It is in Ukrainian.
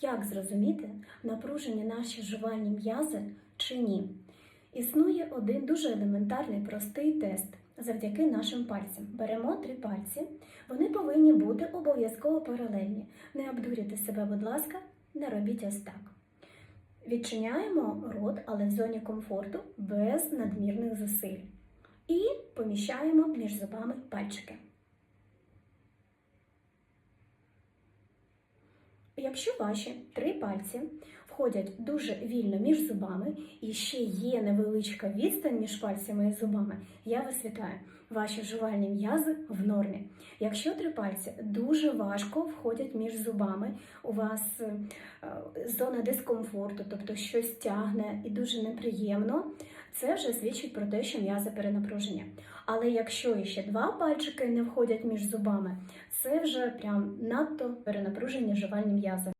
Як зрозуміти, напружені наші жувальні м'язи чи ні? Існує один дуже елементарний простий тест завдяки нашим пальцям. Беремо три пальці, вони повинні бути обов'язково паралельні. Не обдурюйте себе, будь ласка, не робіть ось так. Відчиняємо рот, але в зоні комфорту без надмірних зусиль. І поміщаємо між зубами пальчики. Якщо ваші три пальці входять дуже вільно між зубами і ще є невеличка відстань між пальцями і зубами, я вас вітаю. Ваші жувальні м'язи в нормі. Якщо три пальці дуже важко входять між зубами, у вас е, зона дискомфорту, тобто щось тягне і дуже неприємно, це вже свідчить про те, що м'язи перенапруження. Але якщо ще два пальчики не входять між зубами, це вже прям надто перенапружені жувальні м'язи.